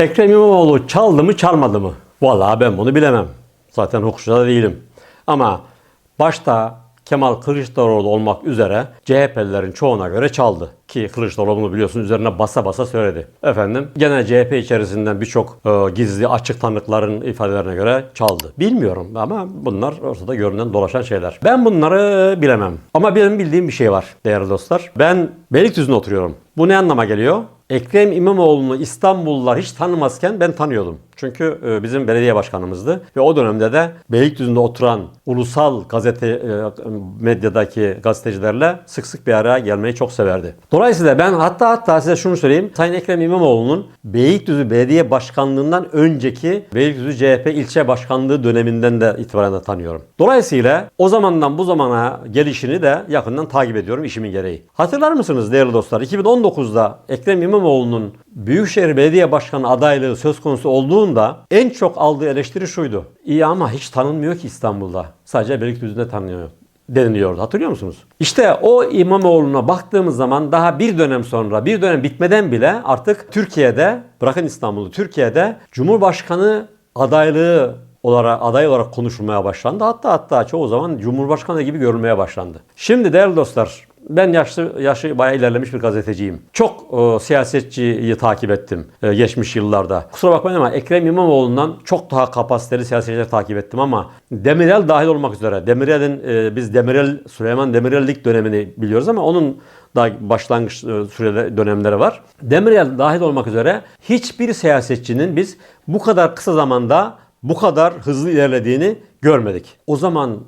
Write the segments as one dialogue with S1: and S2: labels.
S1: Ekrem İmamoğlu çaldı mı çalmadı mı? Vallahi ben bunu bilemem. Zaten hukukçu da değilim. Ama başta Kemal Kılıçdaroğlu olmak üzere CHP'lilerin çoğuna göre çaldı. Ki Kılıçdaroğlu bunu biliyorsun üzerine basa basa söyledi. Efendim gene CHP içerisinden birçok e, gizli açık tanıkların ifadelerine göre çaldı. Bilmiyorum ama bunlar ortada görünen dolaşan şeyler. Ben bunları bilemem. Ama benim bildiğim bir şey var değerli dostlar. Ben Beylikdüzü'nde oturuyorum. Bu ne anlama geliyor? Ekrem İmamoğlu'nu İstanbullular hiç tanımazken ben tanıyordum. Çünkü e, bizim belediye başkanımızdı ve o dönemde de Beylikdüzü'nde oturan ulusal gazete e, medyadaki gazetecilerle sık sık bir araya gelmeyi çok severdi. Dolayısıyla ben hatta hatta size şunu söyleyeyim. Sayın Ekrem İmamoğlu'nun Beylikdüzü Belediye Başkanlığından önceki Beylikdüzü CHP ilçe başkanlığı döneminden de itibaren de tanıyorum. Dolayısıyla o zamandan bu zamana gelişini de yakından takip ediyorum işimin gereği. Hatırlar mısınız değerli dostlar? 2019'da Ekrem İmamoğlu'nun Büyükşehir Belediye Başkanı adaylığı söz konusu olduğunda en çok aldığı eleştiri şuydu. İyi ama hiç tanınmıyor ki İstanbul'da. Sadece Beylikdüzü'nde tanınıyor deniliyordu. Hatırlıyor musunuz? İşte o İmamoğlu'na baktığımız zaman daha bir dönem sonra, bir dönem bitmeden bile artık Türkiye'de, bırakın İstanbul'u, Türkiye'de Cumhurbaşkanı adaylığı olarak aday olarak konuşulmaya başlandı. Hatta hatta çoğu zaman Cumhurbaşkanı gibi görülmeye başlandı. Şimdi değerli dostlar ben yaşlı yaşı bayağı ilerlemiş bir gazeteciyim. Çok e, siyasetçiyi takip ettim e, geçmiş yıllarda. Kusura bakmayın ama Ekrem İmamoğlu'ndan çok daha kapasiteli siyasetçiler takip ettim ama Demirel dahil olmak üzere. Demirel'in e, biz Demirel Süleyman Demirel'lik dönemini biliyoruz ama onun da başlangıç e, sürede dönemleri var. Demirel dahil olmak üzere hiçbir siyasetçinin biz bu kadar kısa zamanda bu kadar hızlı ilerlediğini görmedik. O zaman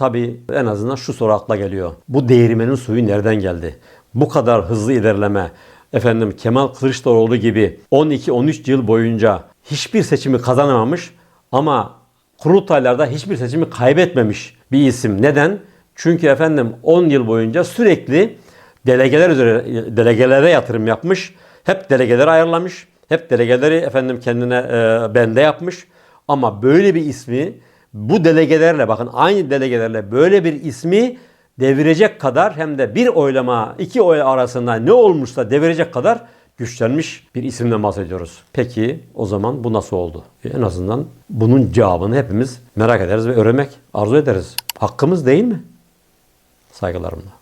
S1: tabii en azından şu soru akla geliyor. Bu değirmenin suyu nereden geldi? Bu kadar hızlı ilerleme, efendim Kemal Kılıçdaroğlu gibi 12-13 yıl boyunca hiçbir seçimi kazanamamış ama kurultaylarda hiçbir seçimi kaybetmemiş bir isim. Neden? Çünkü efendim 10 yıl boyunca sürekli delegeler üzere delegelere yatırım yapmış. Hep delegeleri ayarlamış. Hep delegeleri efendim kendine e, bende yapmış. Ama böyle bir ismi bu delegelerle bakın aynı delegelerle böyle bir ismi devirecek kadar hem de bir oylama iki oy arasında ne olmuşsa devirecek kadar güçlenmiş bir isimden bahsediyoruz. Peki o zaman bu nasıl oldu? E, En azından bunun cevabını hepimiz merak ederiz ve öğrenmek arzu ederiz. Hakkımız değil mi? Saygılarımla.